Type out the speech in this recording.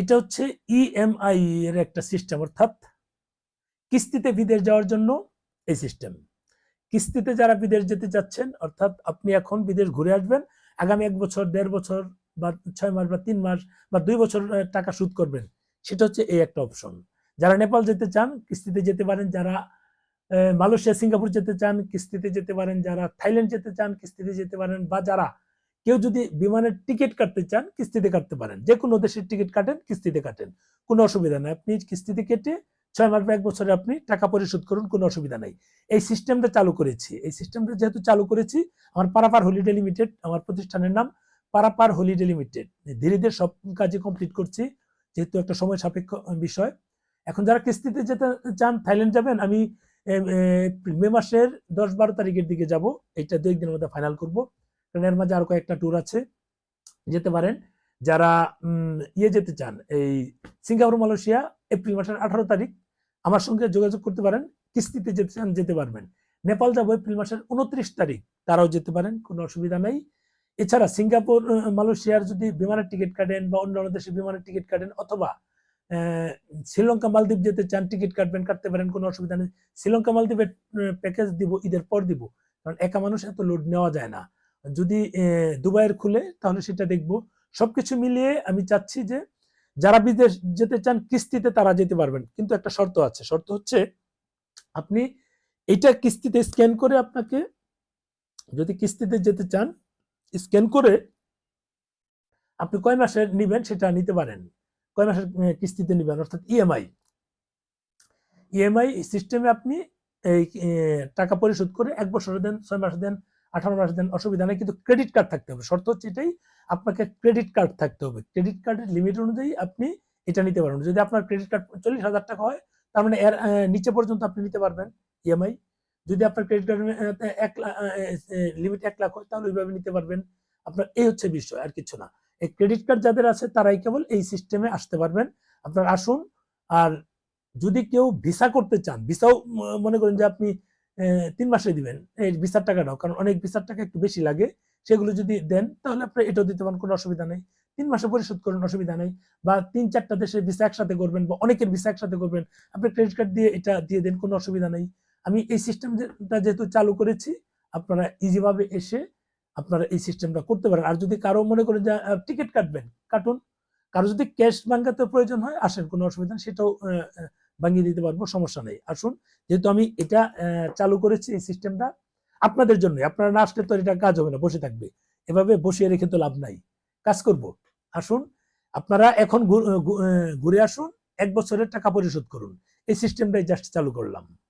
এটা হচ্ছে ইএমআই এর একটা সিস্টেম অর্থাৎ কিস্তিতে বিদেশ যাওয়ার জন্য এই সিস্টেম কিস্তিতে যারা বিদেশ যেতে চাচ্ছেন, অর্থাৎ আপনি এখন বিদেশ ঘুরে আসবেন, আগামী এক বছর, দেড় বছর বা ছয় মাস বা তিন মাস বা দুই বছর টাকা সুদ করবেন, সেটা হচ্ছে এই একটা অপশন যারা নেপাল যেতে চান, কিস্তিতে যেতে পারেন। যারা মালয়েশিয়া, সিঙ্গাপুর যেতে চান, কিস্তিতে যেতে পারেন। যারা থাইল্যান্ড যেতে চান, কিস্তিতে যেতে পারেন। বা যারা কেউ যদি বিমানের টিকিট কাটতে চান, কিস্তিতে কাটতে পারেন। যে কোনো দেশের টিকিট কাটেন, কিস্তিতে কাটেন। কোনো অসুবিধা নেই। আপনি কিস্তিতে কেটে ছয় মাস বা এক বছরে আপনি টাকা পরিশোধ করুন, কোনো অসুবিধা নাই। এই সিস্টেমটা চালু করেছি। এই সিস্টেমটা যেহেতু চালু করেছি, আমার পারাপার হলিডে লিমিটেড, আমার প্রতিষ্ঠানের নাম পারাপার হলিডে লিমিটেড। ধীরে ধীরে সব কাজে কমপ্লিট করছি, যেহেতু একটা সময় সাপেক্ষ বিষয়। এখন যারা কিস্তিতে যেতে চান, থাইল্যান্ড যাবেন, আমি মে মাসের দশ বারো তারিখের দিকে যাব। এটা দু একদিনের মধ্যে ফাইনাল করব। এর মাঝে আরও কয়েকটা ট্যুর আছে। যেতে পারেন। যারা ইয়ে যেতে চান, এই সিঙ্গাপুর, মালয়েশিয়া, এপ্রিল মাসের আঠারো তারিখ, আমার সঙ্গে যোগাযোগ করতে পারেন। কিস্তিতে যেতে চান, যেতে পারবেন। নেপাল যাব এপ্রিল মাসের উনত্রিশ তারিখ, তারাও যেতে পারেন, কোনো অসুবিধা নেই। এছাড়া সিঙ্গাপুর মালয়েশিয়ার যদি বিমানের টিকিট কাটেন বা অন্য অন্য দেশে বিমানের টিকিট কাটেন অথবা শ্রীলঙ্কা, মালদ্বীপ যেতে চান, টিকিট কাটবেন, কাটতে পারেন, কোনো অসুবিধা নেই। শ্রীলঙ্কা, মালদ্বীপের প্যাকেজ দিব, ঈদের পর দিব। কারণ একা মানুষ এত লোড নেওয়া যায় না। যদি দুবাইয়ের খুলে, তাহলে সেটা দেখব। সবকিছু মিলিয়ে আমি চাচ্ছি যে, যারা বিদেশ যেতে চান, কিস্তিতে তারা যেতে পারবেন। কিন্তু একটা শর্ত আছে। শর্ত হচ্ছে, আপনি এটা কিস্তিতে স্ক্যান করে আপনাকে যদি কিস্তিতে যেতে চান, স্ক্যান করে আপনি কয় মাসে নিবেন সেটা নিতে পারেন। কয় মাসের কিস্তিতে নিবেন? অর্থাৎ ইএমআই ইএমআই সিস্টেমে আপনি এই টাকা পরিশোধ করে এক বছর দেন, ছয় মাস দেন আঠারো মাস দেন অসুবিধা নেই, কিন্তু ক্রেডিট কার্ড থাকতে হবে। শর্ত হচ্ছে এটাই, আপনাকে ক্রেডিট কার্ড থাকতে হবে। ক্রেডিট কার্ডের লিমিট অনুযায়ী আপনি এটা নিতে পারবেন। যদি আপনার ক্রেডিট কার্ড চল্লিশ হাজার টাকা হয়, তার মানে এর নিচে পর্যন্ত আপনি নিতে পারবেন ইএমআই যদি আপনার ক্রেডিট কার্ড এক লিমিট এক লাখ হয়, তাহলে ওইভাবে নিতে পারবেন। আপনার এই হচ্ছে বিষয়, আর কিছু না। এই ক্রেডিট কার্ড যাদের আছে, তারাই কেবল এই সিস্টেমে আসতে পারবেন। আপনার আসুন, আর যদি কেউ ভিসা করতে চান ভিসাও মনে করেন যে আপনি তিন মাসে দিবেন। এই ভিসার টাকাটাও, কারণ অনেক ভিসার টাকা একটু বেশি লাগে, সেগুলো যদি দেন, তাহলে আপনি এটাও দিতে পারেন, কোনো অসুবিধা নেই। তিন মাসে পরিশোধ করুন, অসুবিধা নেই। বা তিন চারটা দেশের ভিসা একসাথে করবেন, বা অনেকের ভিসা একসাথে করবেন, আপনি ক্রেডিট কার্ড দিয়ে এটা দিয়ে দেন, কোনো অসুবিধা নেই। আমি এই সিস্টেমটা যেহেতু চালু করেছি, আপনারা ইজিভাবে এসে আপনারা এই সিস্টেমটা করতে পারেন। আর যদি কারও মনে করেন যে টিকিট কাটবেন, কাটুন। কারও যদি ক্যাশ ভাঙাতে প্রয়োজন হয়, আসেন, কোনো অসুবিধা সেটাও ভাঙিয়ে দিতে পারব, সমস্যা নেই। আসুন, যেহেতু আমি এটা চালু করেছি এই সিস্টেমটা আপনাদের জন্য আপনারা না আসলে তো এটা কাজ হবে না, বসে থাকবে। এভাবে বসিয়ে রেখে তো লাভ নাই। কাজ করব। আসুন, আপনারা এখন ঘুরে আসুন, এক বছরের টাকা পরিশোধ করুন। এই সিস্টেমটাই জাস্ট চালু করলাম।